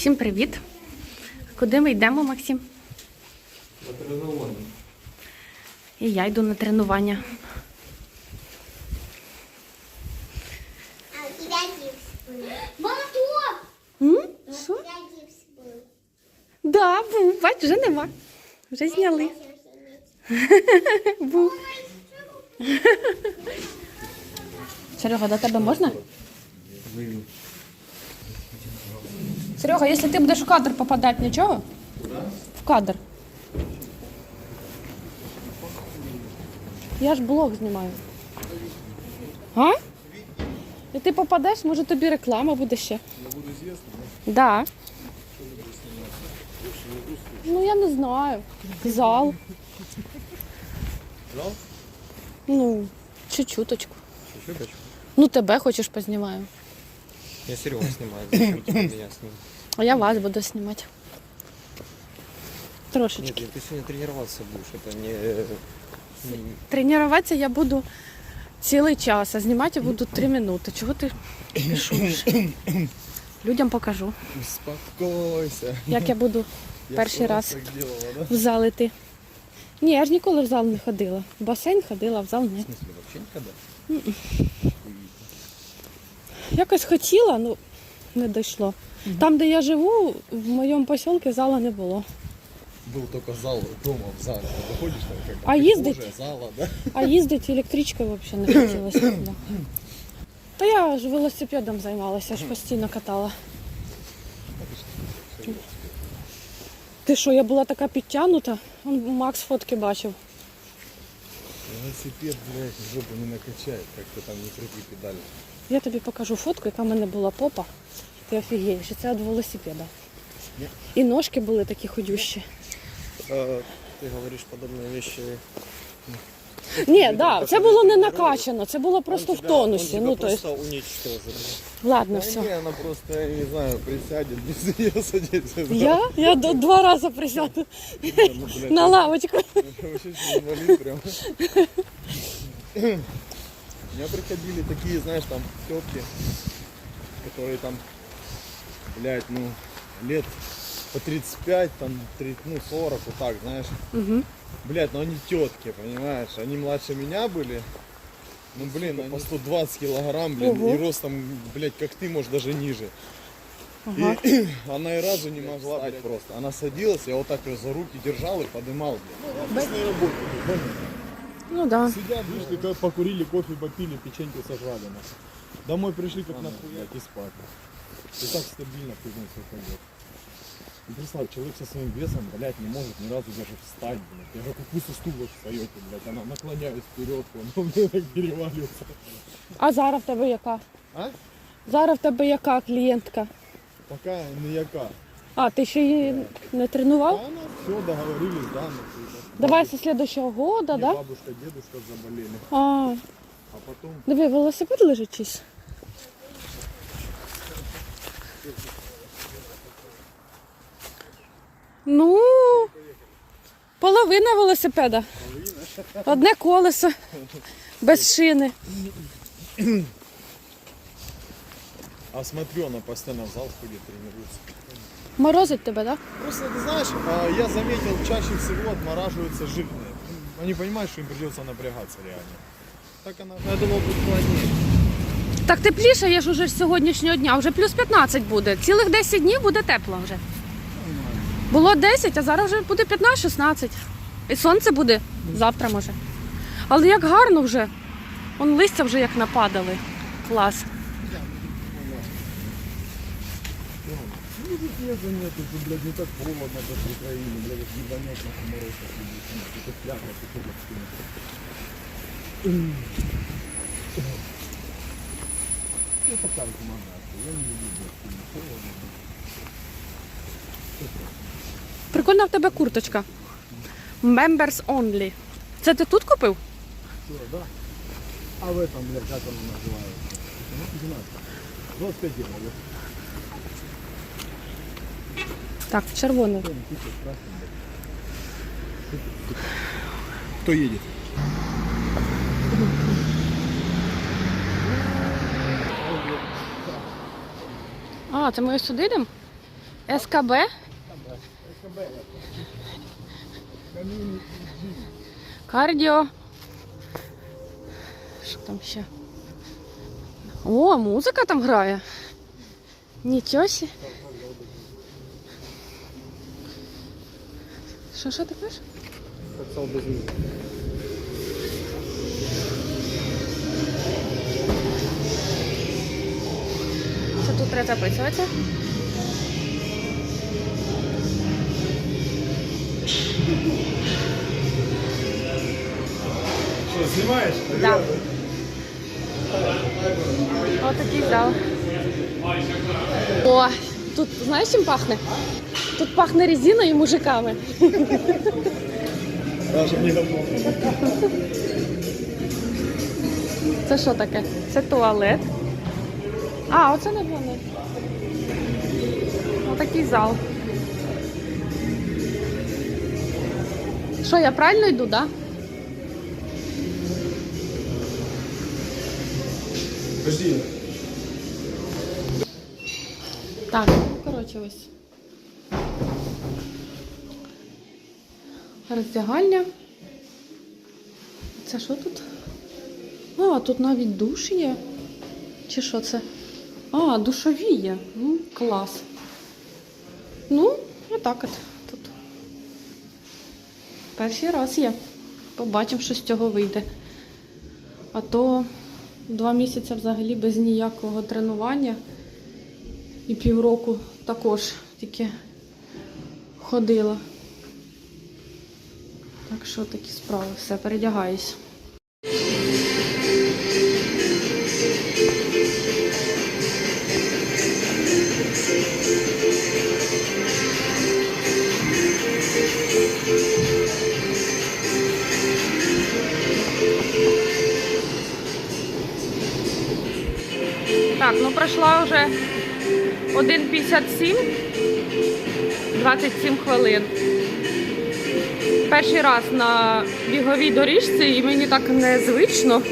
Всім привіт. Куди ми йдемо, Максим? На тренування. І я йду на тренування. А у тебя гипс был. М? У Що? тебя гипс был. Да, був. Бач, вже нема. Вже зняли. Був. Серега, до тебе можна? Вийду. Серега, якщо ти будеш в кадр попадати, нічого? В кадр. Я ж блог знімаю. А? І ти попадеш, може тобі реклама буде ще. Я буду звісно, Да. Ну, я не знаю. Зал. Зал? Ну, чуть-чуточку. Еще хочу. Ну, тебе хочеш познімаю. Я Серегу снимаю, зачем тебе меня снимать? А я вас буду знімати. Трошечки. Нет, ты сегодня тренироваться будешь, это не... не- Тренуватися я буду цілий час, а знімати я буду три минути. Чого ти пішов? Людям покажу, Успокойся. як я буду Я перший сто раз так делала, да? в зал іти. Ні, я ж ніколи в зал не ходила. В басейн ходила, а в зал В ні. смысле, вообще никогда? Якось хотіла, ну не дійшло. Там, де я живу, в моєму посілку зала не було. Был только зал дома в зале. Ты заходишь там как бы А ездить? прихожая зала, да? А їздити електричкою взагалі не хотілося. туди. Та я ж велосипедом займалася, ж постійно катала. Ти що, я була така підтягнута? Он Макс фотки бачив. Велосипед, блядь, в жопу не накачает, как ты там не крути педали. Я тобі покажу фотку, яка в мене була попа. Ти офігієш, це від велосипеда. Ні. І ножки були такі ходющі. ты говоришь подобные вещи. Ні, Ти да, це було не накачано, це було просто в тонусі. Ну, то есть, просто уничтожит. ладно, все. не, она просто, я не знаю, присядет, без нее садится. Я? Я до- два рази присяду Ну, блядь, на лавочку. Вообще инвалид прям. У меня приходили такие, знаешь, там тетки, которые там, блядь, ну, лет по 35, там, 30, ну, 40, вот так, знаешь. Угу. Блядь, ну они тетки, понимаешь? Они младше меня были. Ну, блин, они по 120 килограмм, блин, Ого. и ростом, блядь, как ты, может, даже ниже. Ага. И она и разу не могла встать просто. Она садилась, я вот так ее за руки держал и подымал. блядь. Ну да. Сидят, вышли, как покурили, кофе попили, печеньки сожрали. нахуй. Домой пришли как нахуя и спать. И так стабильно пиздец все пойдет. И представь, человек со своим весом, блядь, не может ни разу даже встать, блядь. Я же как вы со стула встаете, блядь. Она наклоняется вперед, он блядь, так переваливается. А зараз в тебе яка? А? Зараз в тебе яка клієнтка? Пока ніяка. А, ти ще її не А тренував? она все, договорились, да, нахуй, да. Давай со следующего года, да? Бабушка, дедушка заболели. А, А потом диви, велосипед лежить чись. Ну, половина велосипеда. Одне колесо без шини. А смотрю, она постоянно в зал ходит, тренируется. Морозить тебе, так? Просто, ты знаешь, а, я заметил, чаще всего отмораживаются жирные. Они понимают, что им придется напрягаться реально. Так она, я думал, будет холоднее. Так тепліше є ж уже з сьогоднішнього дня, вже плюс 15 буде. Цілих 10 днів буде тепло вже. Було 10, а зараз вже буде 15-16. І сонце буде завтра може. Але як гарно вже. Вон листя вже як нападали. Клас. Ну, тут снега нет, тут, блядь, не так холодно, как в Украине, блядь, ебанет на мороз, это пляха, это Ну, такая рекомендация, я не люблю, блядь, сильно холодно, блядь. Прикольна в тебе курточка. Members only. Це ти тут купив? Всё, да? А в этом, блядь, как оно называется? Ну, 12. 25 евро, блядь. Так, червоне. Кто едет? А, це ми ось сюди йдемо? СКБ? Кардіо. Що там ще? О, музика там грає. Нічого сі. Що, що ти пишеш? Що тут треба записуватися? Что, снимаешь? Да. Ось такий зал. О, тут знаєш чим пахне? Тут пахне резиною і мужиками. Це що таке? Це туалет. А, оце не туалет. Отакий зал. Що, я правильно йду, так? Да? Подожди. Так, ну коротше ось. Роздягальня. Це що тут? А, тут навіть душ є. Чи що це? А, душові є. Ну, клас. Ну, отак от тут. Перший раз є. Побачимо, що з цього вийде. А то два місяці взагалі без ніякого тренування. І півроку також тільки ходила. Так що такі справи. Все, передягаюсь. Так, ну пройшла вже 1,57, 27 хвилин. Перший раз на біговій доріжці і мені так незвично.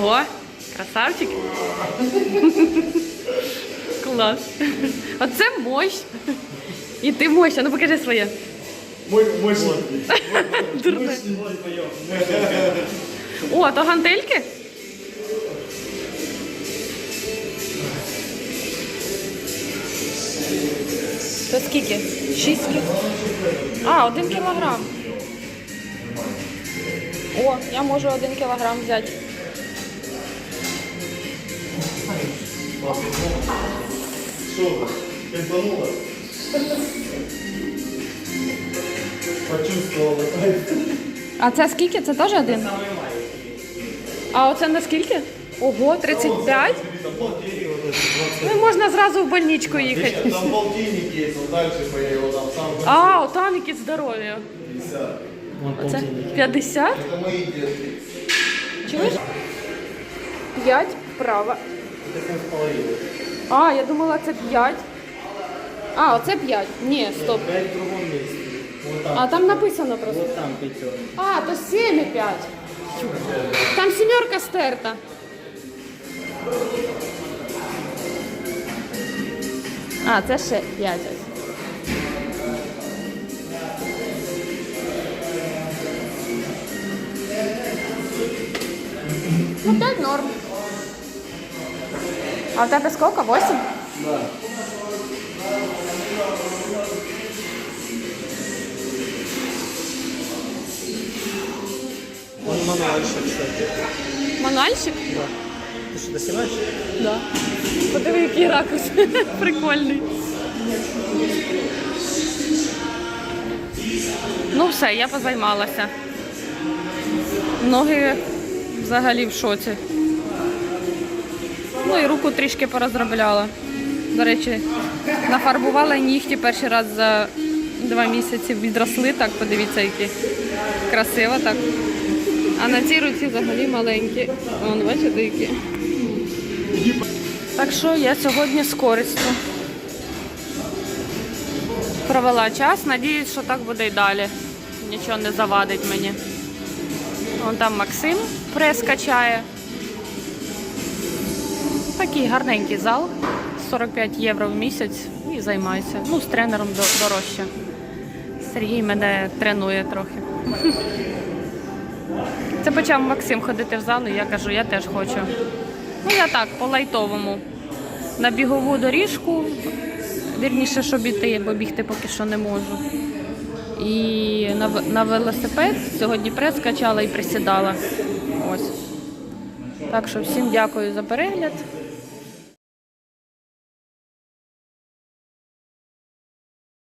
Ого, красавчик. Клас. Оце мощь. І ти мощь, а ну покажи своє. Мой. Дурне. О, то гантельки? Це скільки? Шість кілограм. А, один кілограм. О, я можу один кілограм взяти. Кайфануло? Почувствовала кайф. А це скільки? Це теж один? А оце на скільки? Ого, 35? Там полтинник вот этот, 20. Ну, можна зразу в больничку їхати. Там полтинник есть, он дальше по его там сам А, отам які здорові. 50. Оце 50? Это мои детки. Чуєш? 5 вправо. А, я думала, це 5. А, оце 5. Ні, стоп. Опять в. А там написано просто. Вот там пятерка. А, то 7 і 5. Там сімерка стерта. А, це ще 5 ось. Ну, 5 норм. А в тебе сколько? 8? Да. Он мануальщик, кстати. Мануальщик? Ты что, доснимаешь? Да. Подиви, який ракурс. Прикольний. Ну все, я позаймалася. Ноги взагалі в шоці. Ну і руку трішки порозробляла. До речі, нафарбувала нігті перший раз за два місяці відросли так, подивіться, які красиво так. А на цій руці взагалі маленькі. Вон, бачите, які. Так що я сьогодні з користю провела час. Надіюсь, що так буде і далі. Нічого не завадить мені. Вон там Максим прес качає. Такий гарненький зал. 45 євро в місяць і займаюся. Ну, з тренером дорожче. Сергій мене тренує трохи. Це почав Максим ходити в зал, і я кажу, я теж хочу. Ну, я так, по лайтовому. На бігову доріжку, вірніше, щоб іти, бо бігти поки що не можу. І на, на велосипед сьогодні прес качала і присідала. Ось. Так що всім дякую за перегляд.